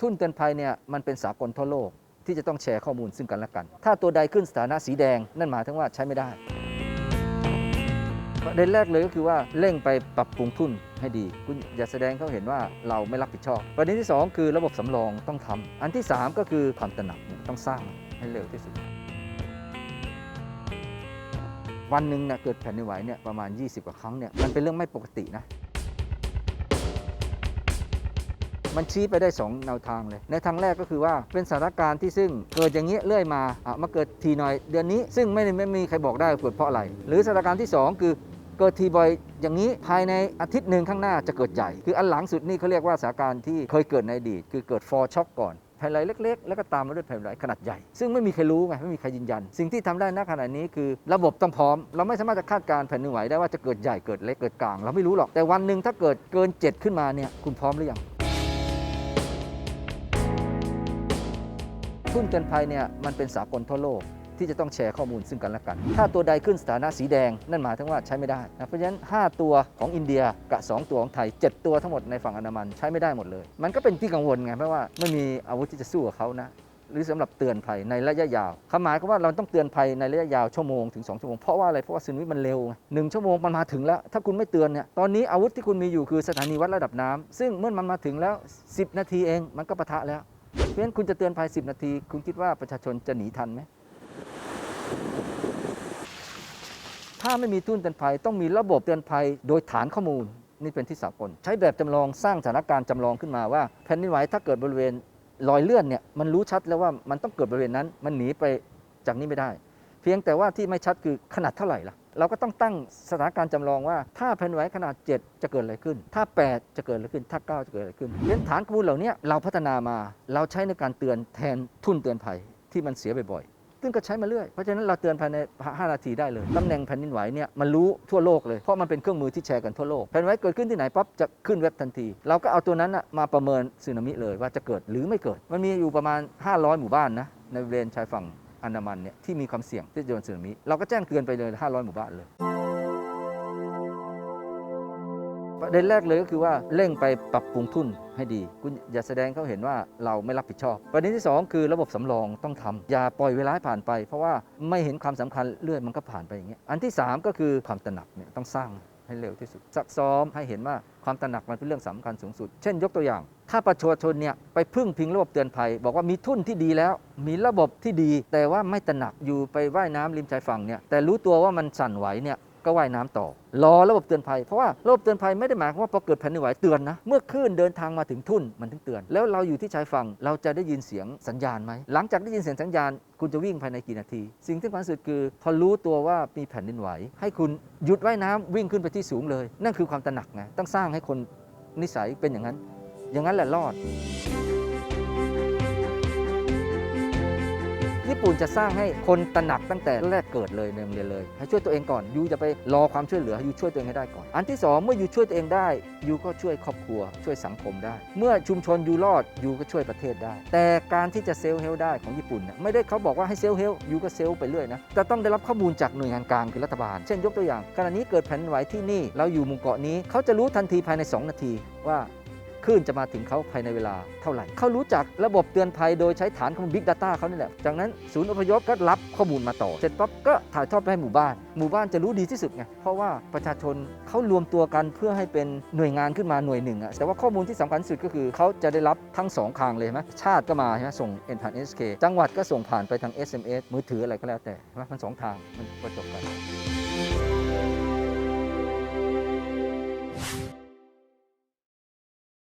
ทุนเตือนภัยเนี่ยมันเป็นสากลทั่วโลกที่จะต้องแชร์ข้อมูลซึ่งกันและกัน ถ้าตัวใดขึ้นสถานะสีแดง นั่นหมายถึงว่าใช้ไม่ได้ ประเด็นแรกเลยก็คือว่าเร่งไปปรับปรุงทุนให้ดี คุณอย่าแสดงเขาเห็นว่าเราไม่รับผิดชอบ ประเด็นที่ 2 คือระบบสำรองต้องทำอันที่ 3 ก็คือความตระหนักต้องสร้างให้เร็วที่สุด วันหนึ่งเนี่ยเกิดแผ่นดินไหวเนี่ยประมาณ 20 กว่าครั้งเนี่ยมันเป็นเรื่องไม่ปกตินะ มันชี้ไปได้ 2 แนวทางเลย ในทางแรกก็คือว่าเป็นสถานการณ์ที่ซึ่งเกิดอย่างนี้ยเรื่อยมาอะมาเกิดทีหน่อยเดือนนี้ ซึ่งไม่ไม่มีใครบอกได้เกิดเพราะอะไร หรือสถานการณ์ที่ 2 คือเกิดทีบ่อยอย่างนี้ภายในอาทิตย์หนึ่งข้างหน้าจะเกิดใหญ่ คืออันหลังสุดนี่เขาเรียกว่าสถานการณ์ที่เคยเกิดในอดีตคือเกิดฟอร์ช็อกก่อนแผ่นไหลเล็ก ๆ แล้วก็ตามมาด้วยแผ่นไหลขนาดใหญ่ ซึ่งไม่มีใครรู้ไงไม่มีใครยืนยัน สิ่งที่ทำได้ณขณะนี้คือ ระบบต้องพร้อม เราไม่สามารถจะคาดการณ์แผ่นดินไหวได้ว่าจะเกิดใหญ่เกิดเล็กเกิดกลาง เราไม่รู้หรอกแต่วันหนึ่งถ้าเกิดเกิน 7 ขึ้นมาเนี่ยคุณพร้อมหรือยัง ทุ่นเตือนภัยเนี่ยมันเป็นสากลทั่วโลกที่จะต้องแชร์ข้อมูลซึ่งกันและกัน ถ้าตัวใดขึ้นสถานะสีแดง นั่นหมายถึงว่าใช้ไม่ได้นะเพราะฉะนั้น 5 ตัวของอินเดียกับ 2 ตัวของไทย 7 ตัวทั้งหมดในฝั่งอันดามันใช้ไม่ได้หมดเลย มันก็เป็นที่กังวลไงเพราะว่าไม่มีอาวุธที่จะสู้กับเขานะหรือสำหรับเตือนภัยในระยะยาวคำหมายก็ว่าเราต้องเตือนภัยในระยะยาวชั่วโมงถึง 2 ชั่วโมง เพราะว่าอะไร เพราะว่าสึนามิมันเร็วหนึ่งชั่วโมงมันมาถึงแล้ว ถ้าคุณไม่เตือนเนี่ย ตอนนี้อาวุธที่คุณมีอยู่คือสถานีวัดระดับน้ำซึ่งเมื่อมันมาถึงแล้ว 10 นาทีเองมันก็ปะทะแล้ว ราะฉะนั้นคุณจะเตือนภัย10 นาที คุณคิดว่าประชาชนจะหนีทันไหม ถ้าไม่มีทุ่นเตือนภัยต้องมีระบบเตือนภัยโดยฐานข้อมูล นี่เป็นที่สากล ใช้แบบจำลองสร้างสถานการณ์จำลองขึ้นมาว่าแผ่นดินไหวถ้าเกิดบริเวณรอยเลื่อนเนี่ยมันรู้ชัดแล้วว่ามันต้องเกิดบริเวณนั้น มันหนีไปจากนี้ไม่ได้ พียงแต่ว่าที่ไม่ชัดคือขนาดเท่าไหร่ล่ะ เราก็ต้องตั้งสถานการณ์จำลองว่าถ้าแผ่นไหวขนาด 7 จะเกิดอะไรขึ้น ถ้า 8 จะเกิดอะไรขึ้น ถ้า 9 จะเกิดอะไรขึ้นเราะฉะนั้นฐานข้อมูลเหล่านี้เราพัฒนามา เราใช้ในการเตือนแทนทุนเตือนภัยที่มันเสียบ่อยๆซึ่งก็ใช้มาเรื่อยเพราะฉะนั้นเราเตือนภายใน 5 นาทีได้เลยตำแหน่งแผ่นดินไหวเนี่ยมันรู้ทั่วโลกเลยเพราะมันเป็นเครื่องมือที่แชร์กันทั่วโลกแผ่นไหวเกิดขึ้นที่ไหนปั๊บจะขึ้นเว็บทันที เราก็เอาตัวนั้นมาประเมินสึนามิเลยว่าจะเกิดหรือไม่เกิด มันมีอยู่ประมาณ 500 หมู่บ้านนะในบริเวณชายฝั่ง อันดามันเนี่ยที่มีความเสี่ยงที่จะโดนสึนามิเราก็แจ้งเตือนไปเลย 500 หมู่บ้านเลยประเด็นแรกเลยก็คือว่าเร่งไปปรับปรุงทุนให้ดี คุณอย่าแสดงเขาเห็นว่าเราไม่รับผิดชอบ ประเด็นที่ 2 คือระบบสำรองต้องทำอย่าปล่อยเวลาผ่านไป เพราะว่าไม่เห็นความสำคัญเลื่อนมันก็ผ่านไปอย่างเงี้ยอันที่ 3 ก็คือความตระหนักเนี่ยต้องสร้าง ให้เร็วที่สุดซักซ้อมให้เห็นว่าความตระหนักมันเป็นเรื่องสำคัญสูงสุด เช่นยกตัวอย่าง ถ้าประชาชนเนี่ยไปพึ่งพิงระบบเตือนภัย บอกว่ามีทุ่นที่ดีแล้ว มีระบบที่ดี แต่ว่าไม่ตระหนักอยู่ไปว่ายน้ำริมชายฝั่งเนี่ยแต่รู้ตัวว่ามันสั่นไหวเนี่ย ก็ว่ายน้ำต่อ รอระบบเตือนภัย เพราะว่าระบบเตือนภัยไม่ได้หมายความว่าพอเกิดแผ่นดินไหวเตือนนะ เมื่อคลื่นเดินทางมาถึงทุ่นมันถึงเตือน แล้วเราอยู่ที่ชายฝั่งเราจะได้ยินเสียงสัญญาณไหม หลังจากได้ยินเสียงสัญญาณ คุณจะวิ่งภายในกี่นาที สิ่งที่สำคัญสุดคือ พอรู้ตัวว่ามีแผ่นดินไหว ให้คุณหยุดว่ายน้ำวิ่งขึ้นไปที่สูงเลย นั่นคือความตระหนักไงต้องสร้างให้คนนิสัยเป็นอย่างนั้น อย่างนั้นแหละรอด ญี่ปุ่นจะสร้างให้คนตระหนักตั้งแต่แรกเกิดเลยในโรงเรียนเลย ให้ช่วยตัวเองก่อนยูจะไปรอความช่วยเหลือยูช่วยตัวเองให้ได้ก่อน อันที่สองเมื่อยูช่วยตัวเองได้ยูก็ช่วยครอบครัว ช่วยสังคมได้ เมื่อชุมชนยูรอดยูก็ช่วยประเทศได้ แต่การที่จะเซลล์เฮลได้ของญี่ปุ่นน่ะไม่ได้เขาบอกว่าให้เซลล์เฮลยูก็เซลล์ไปเรื่อยนะแต่ต้องได้รับข้อมูลจากหน่วยงานกลางคือรัฐบาล เช่นยกตัวอย่างขณะนี้เกิดแผ่นดินไหวที่นี่เราอยู่หมู่เกาะนี้เขาจะรู้ทันทีภายใน 2 นาทีว่า คลื่นจะมาถึงเขาภายในเวลาเท่าไหร่ เขารู้จักระบบเตือนภัยโดยใช้ฐานข้อมูล Big Data เขานี่แหละ จากนั้นศูนย์อพยพก็รับข้อมูลมาต่อ เสร็จปั๊บก็ถ่ายทอดไปให้หมู่บ้าน หมู่บ้านจะรู้ดีที่สุดไง เพราะว่าประชาชนเขารวมตัวกันเพื่อให้เป็นหน่วยงานขึ้นมาหน่วยหนึ่งอะแต่ว่าข้อมูลที่สำคัญสุดก็คือเขาจะได้รับทั้งสองทางเลยใช่ไหมชาติก็มาใช่ไหมส่งเอ็นผ่าน SK จังหวัดก็ส่งผ่านไปทาง SMS มือถืออะไรก็แล้วแต่ใช่ไหมมันสองทางมันประจบกัน